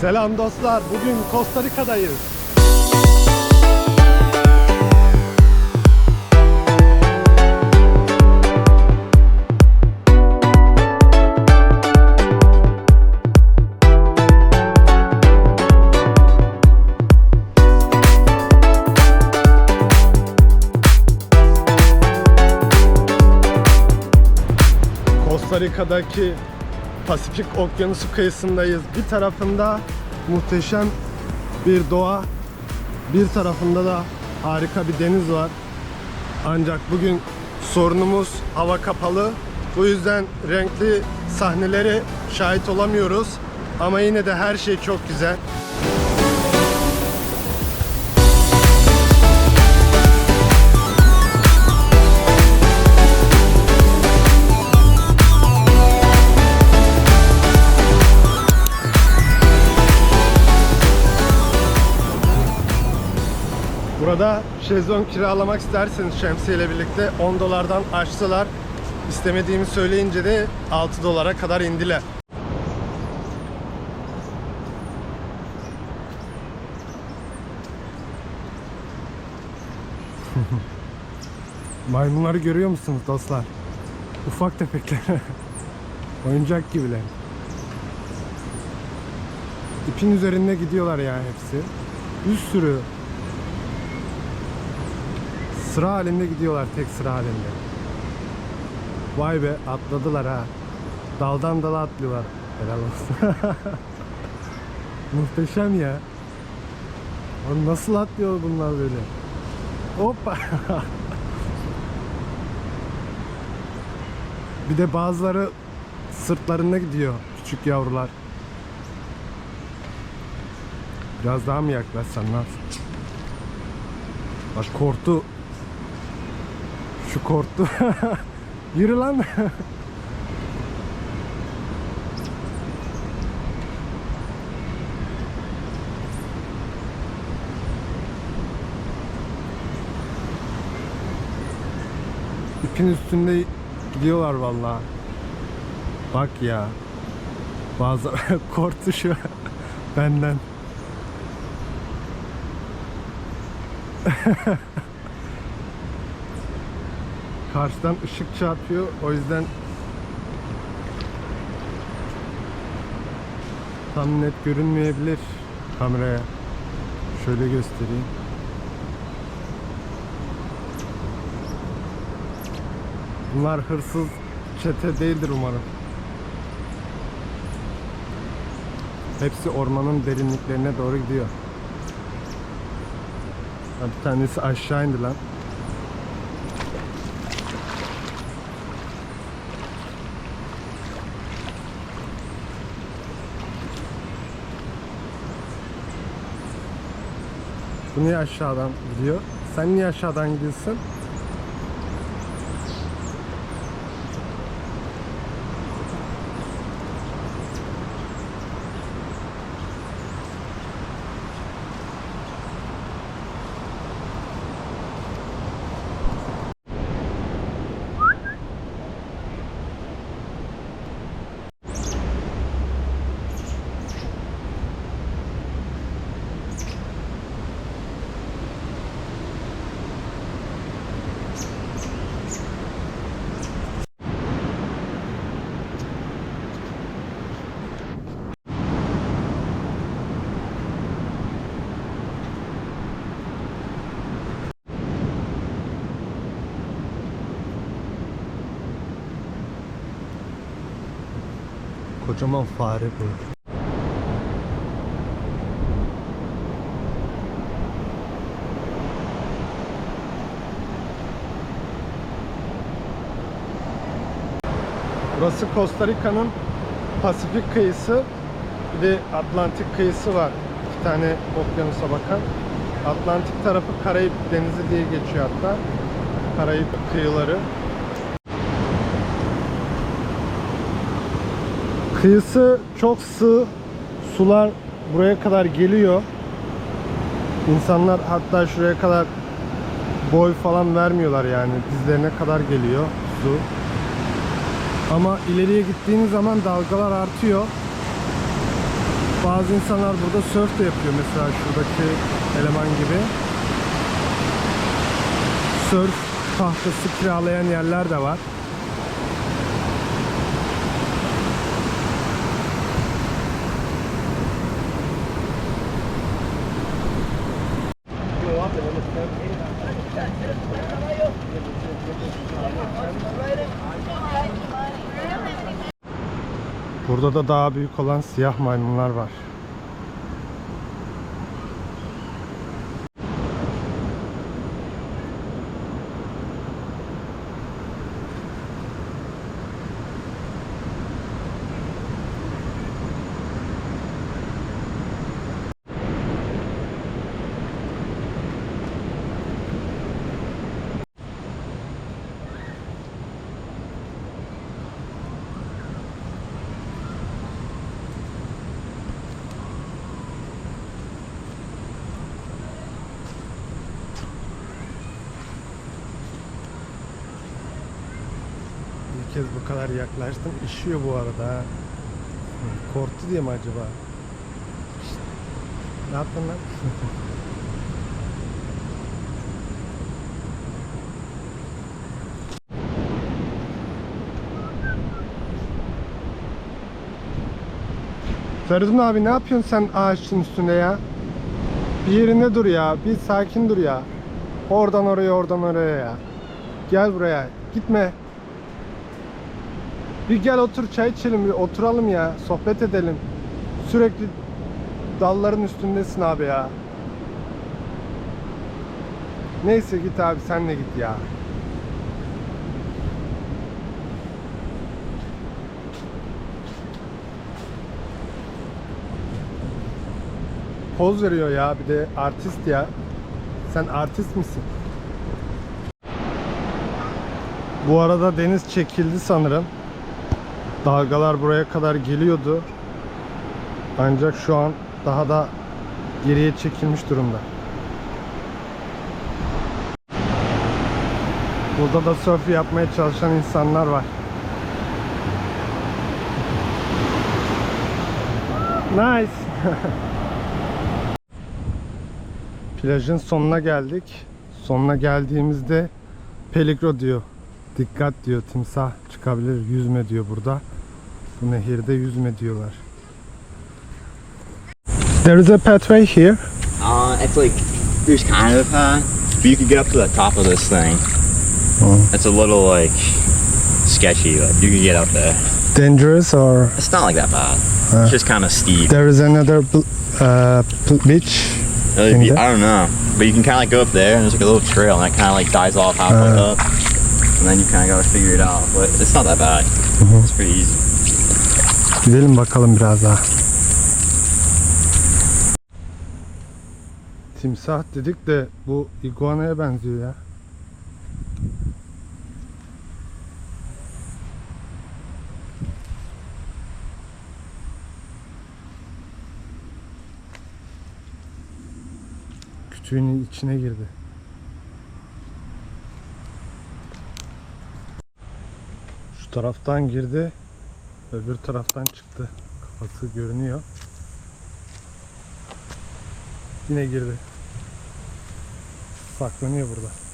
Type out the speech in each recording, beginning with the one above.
Selam dostlar. Bugün Costa Rica'dayız. Costa Rica'daki Pasifik Okyanusu kıyısındayız. Bir tarafında muhteşem bir doğa, bir tarafında da harika bir deniz var. Ancak bugün sorunumuz hava kapalı. Bu yüzden renkli sahneleri şahit olamıyoruz. Ama yine de her şey çok güzel. Burada şezlong kiralamak isterseniz şemsiyeyle birlikte 10 dolardan açtılar. İstemediğimi söyleyince de 6 dolara kadar indiler. Maymunları görüyor musunuz dostlar? Ufak tefekler. Oyuncak gibiler. İpin üzerinde gidiyorlar yani hepsi. Bir sürü Sıra halinde gidiyorlar tek sıra halinde. Vay be atladılar ha. Daldan dala atlıyorlar. Helal olsun. Muhteşem ya. Oğlum nasıl atlıyor bunlar böyle? Hoppa. Bir de bazıları sırtlarında gidiyor küçük yavrular. Biraz daha mı yaklaşsan lan? Bak korktu. Şu korktu. Yürü lan. İpin üstünde gidiyorlar vallahi. Bak ya. Bazı korktu şu benden. Karşıdan ışık çarpıyor. O yüzden tam net görünmeyebilir kameraya. Şöyle göstereyim. Bunlar hırsız çete değildir umarım. Hepsi ormanın derinliklerine doğru gidiyor. Bir tanesi aşağı indi lan. Bu niye aşağıdan gidiyor? Sen niye aşağıdan gidiyorsun? Kocaman fare bu. Burası Costa Rica'nın Pasifik kıyısı. Bir de Atlantik kıyısı var. İki tane okyanusa bakan. Atlantik tarafı Karayip Denizi diye geçiyor hatta. Karayip kıyıları. Kıyısı çok sığ. Sular buraya kadar geliyor. İnsanlar hatta şuraya kadar boy falan vermiyorlar yani. Dizlerine kadar geliyor su. Ama ileriye gittiğiniz zaman dalgalar artıyor. Bazı insanlar burada surf de yapıyor mesela şuradaki eleman gibi. Surf tahtası kiralayan yerler de var. Burada da daha büyük olan siyah maymunlar var. Bir kez bu kadar yaklaştım. İşiyor bu arada. Korktu diye mi acaba? Ne yaptın lan? Feridun abi ne yapıyorsun sen ağaçın üstünde ya? Bir yerinde dur ya. Bir sakin dur ya. Oradan oraya oradan oraya ya. Gel buraya. Gitme. Bir gel otur çay içelim bir oturalım ya. Sohbet edelim. Sürekli dalların üstündesin abi ya. Neyse git abi sen de git ya. Poz veriyor ya bir de artist ya. Sen artist misin? Bu arada deniz çekildi sanırım. Dalgalar buraya kadar geliyordu. Ancak şu an daha da geriye çekilmiş durumda. Burada da surf yapmaya çalışan insanlar var. Nice. Plajın sonuna geldik. Sonuna geldiğimizde Peligro diyor. Dikkat diyor timsah çıkabilir yüzme diyor burada. Bu nehirde yüzme diyorlar. There is a pathway here. Uh, it's like there's kind of a path, but you can get up to the top of this thing. Oh. It's a little like sketchy. Like you can get up there. Dangerous or It's not like that bad. Uh. it's just kind of steep. there is another uh, beach. Be- I don't know, but you can kind of like go up there, and there's like a little trail, and that kind of like dies off halfway Uh. up, and then you kind of gotta figure it out. But it's not that bad. Mm-hmm. It's pretty easy. Gidelim bakalım biraz daha. Timsah dedik de bu iguanaya benziyor ya. Kütüğünün içine girdi. Taraftan girdi. Öbür taraftan çıktı. Kafası görünüyor. Yine girdi. Saklanıyor burada.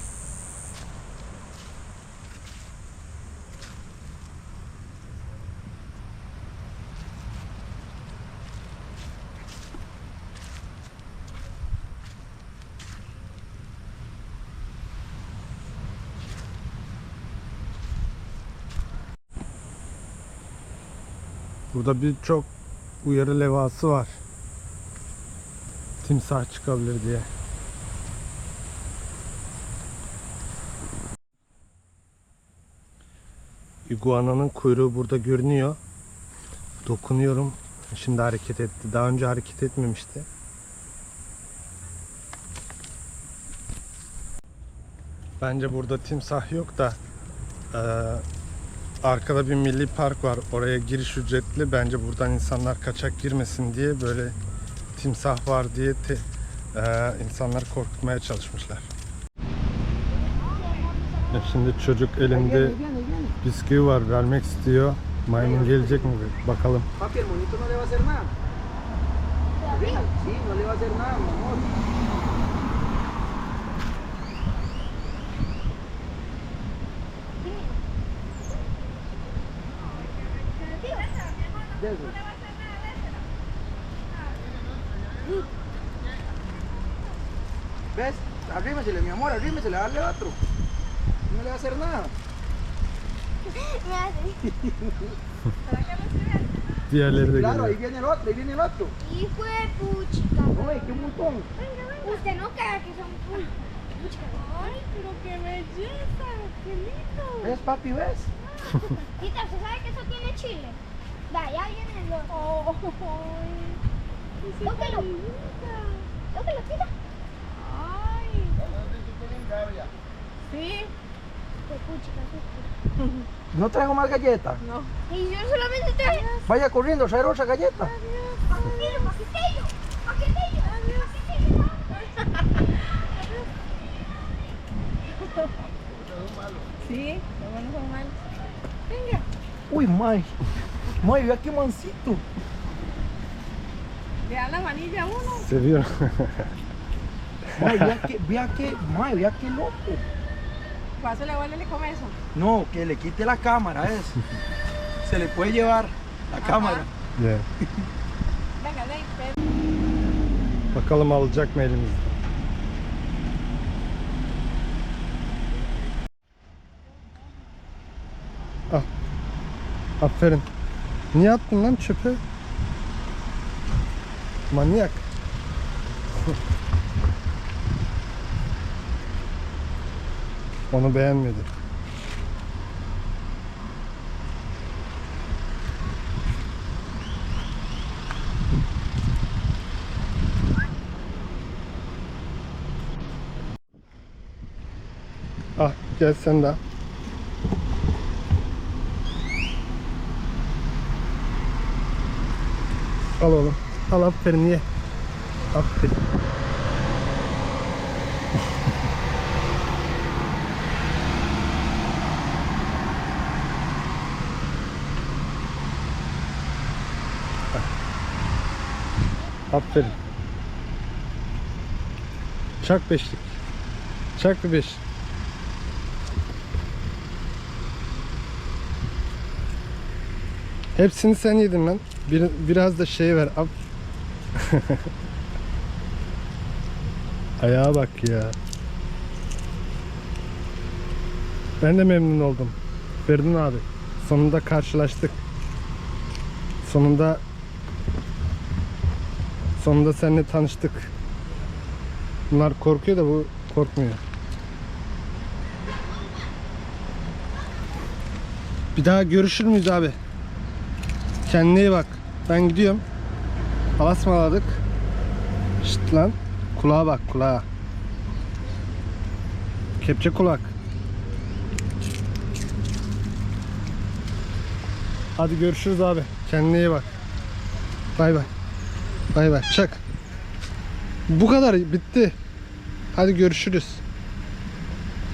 Burada birçok uyarı levhası var. Timsah çıkabilir diye. Iguana'nın kuyruğu burada görünüyor. Dokunuyorum. Şimdi hareket etti. Daha önce hareket etmemişti. Bence burada timsah yok da eee, arkada bir milli park var. Oraya giriş ücretli. Bence buradan insanlar kaçak girmesin diye böyle timsah var diye te, eee, insanları korkutmaya çalışmışlar. Ya şimdi çocuk elinde bisküvi var. Vermek istiyor. Maymun gelecek mi? Bakalım. Papi, el monito no le va a hacer nada. Sí, no le va a hacer nada, mi De eso. ¿Ves? Arrímesele, mi amor, arrímesele, dale otro. No le va a hacer nada. Diğerleri de Claro, ahí viene el otro, ahí viene el otro. Hijo de puchica. Oye, qué montón. Usted no crea que son pu- puchica. Ay, pero qué belleza, qué lindo. ¿Ves, papi, ves? Tita, ¿usted sabe que eso tiene chile? Va, ya viene el otro. Tóquelo. Tóquelo, tita. Sí, Qué puchica, qué No traigo más galletas. no. Y yo solamente traje... Vaya corriendo, traer otra galleta. Paquetillo, paquetillo, paquetillo, paquetillo. Sí, los buenos son malos. Venga. Uy, May. May, vea qué mansito. Le la manilla a uno. Seviyorum. May, vea que, vea que, May, vea qué loco. Pásale, vuelve y come eso. No, que le quite la cámara, es. Se le puede llevar la cámara. Yeah. Venga, ven, ven. Bakalım alacak mı elimizde. Al. Aferin. Niye attın lan çöpe? Manyak. Onu beğenmedi. Ah gel sen de. Al. Oğlum. Al aferin ye. Aferin. Aferin. Çak beşlik. Çak bir beş. Hepsini sen yedin lan. Bir, biraz da şey ver. Al. Ayağa bak ya. Ben de memnun oldum. Feridun abi. Sonunda karşılaştık. Sonunda sonunda seninle tanıştık. Bunlar korkuyor da bu korkmuyor. Bir daha görüşür müyüz abi? Kendine iyi bak. Ben gidiyorum. Alasmaladık. Şşt lan. Kulağa bak kulağa. Kepçe kulak. Hadi görüşürüz abi. Kendine iyi bak. Bay bay. Bay bay. Çak. Bu kadar bitti. Hadi görüşürüz.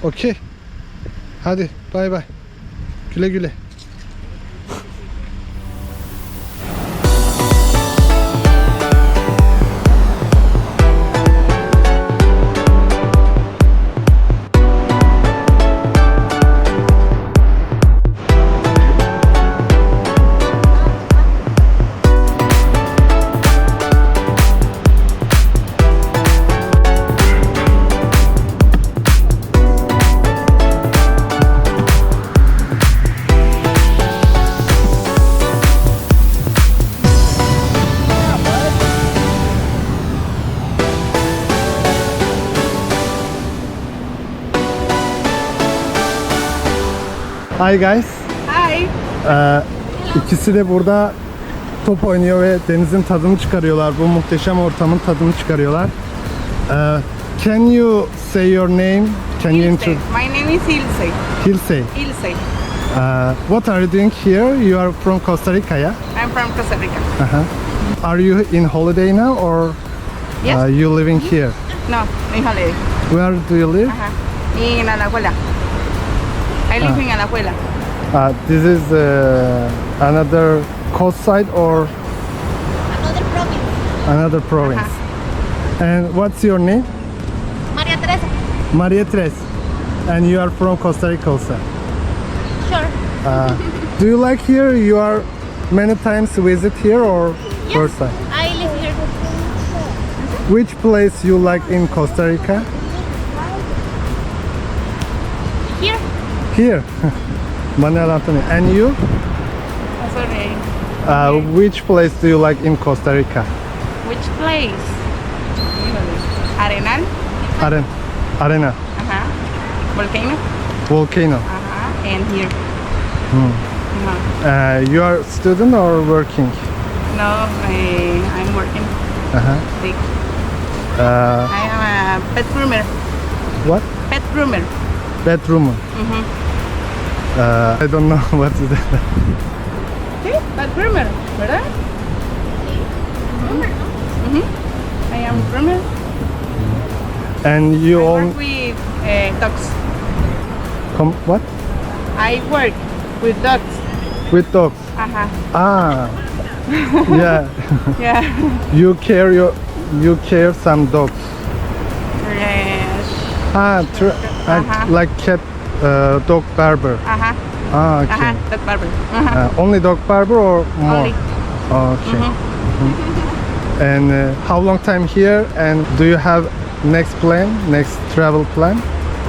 Okey. Hadi bay bay. Güle güle. Hi guys. Hi. Ee, ikisi de burada top oynuyor ve denizin tadını çıkarıyorlar. Bu muhteşem ortamın tadını çıkarıyorlar. Ee, can you say your name? Can you Ilse. introduce? My name is Ilse. Hilse. Ilse. Uh, what are you doing here? You are from Costa Rica, yeah? I'm from Costa Rica. Uh-huh. Are you in holiday now or Yes. uh, you living here? No, mi holiday. Where do you live? Ajá. En Alajuela. I live in Alajuela. Uh, this is uh, another coast side or Another province. Another province. And what's your name? María Teresa. Maria Tres. And you are from Costa Rica also. Sure. Uh, do you like here? You are many times visit here or first time? I live here. Which place you like in Costa Rica? Here. Manuel Antonio. And you? Sorry. Uh, which place do you like in Costa Rica? Which place? Arenal. Aren, Arena, Ajá. Volcano. volcano. Ajá. And here. Hmm. Ajá. Uh, you are student or working? No, I, I'm working. Uh-huh. Sick. Uh, I am a pet groomer. what? Pet groomer. Bedroom. Mhm. Uh, I don't know what is that. Sí, pet groomer, ¿verdad? Mhm. I am groomer. And you I own work with uh, dogs. com- what? I work with dogs. With dogs. Ajá. Ah, yeah. Yeah. you care your you care some dogs. Yes. Ah, tr- uh, Uh-huh. like cat, uh, dog barber. Ajá. Ah, okay. Ajá. Dog barber. Ajá. Uh, only dog barber or more? Only. Okay. Mhm. And uh, how long time here? And do you have next plan, next travel plan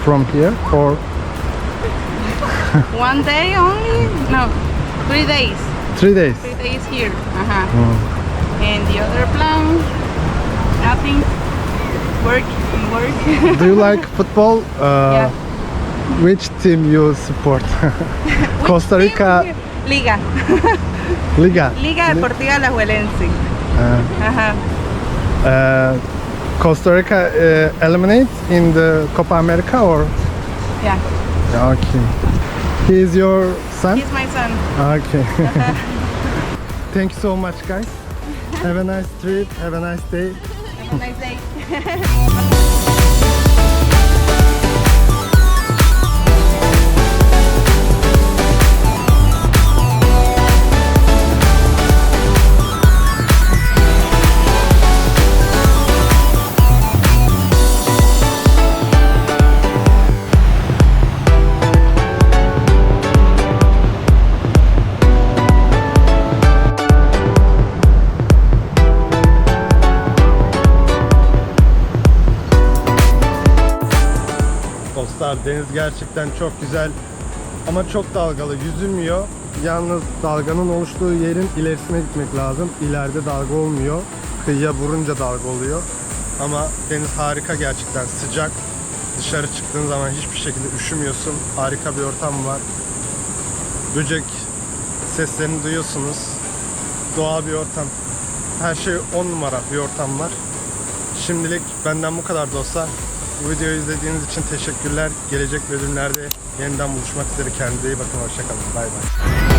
from here or One day only? No. Three days. three days? Three days here. Ajá. Mm. And the other plan? Nothing. Work work. Do you like football? Uh, Yeah. Which team you support? Costa Rica Liga. Liga. Liga Deportiva Alajuelense. Uh, Ajá. uh, Costa Rica uh, eliminates in the Copa America or? Yeah. Okay. He is your son? He's my son. Okay. Thank you so much, guys. Have a nice trip. Have a nice day. Have a nice day. Gerçekten çok güzel ama çok dalgalı yüzülmüyor. Yalnız dalganın oluştuğu yerin ilerisine gitmek lazım. İleride dalga olmuyor. Kıyıya vurunca dalga oluyor. Ama deniz harika gerçekten sıcak. Dışarı çıktığın zaman hiçbir şekilde üşümüyorsun. Harika bir ortam var. Böcek seslerini duyuyorsunuz. Doğal bir ortam. Her şey on numara bir ortam var. Şimdilik benden bu kadar dostlar. Bu videoyu izlediğiniz için teşekkürler. Gelecek bölümlerde yeniden buluşmak üzere. Kendinize iyi bakın. Hoşçakalın. Bay bay.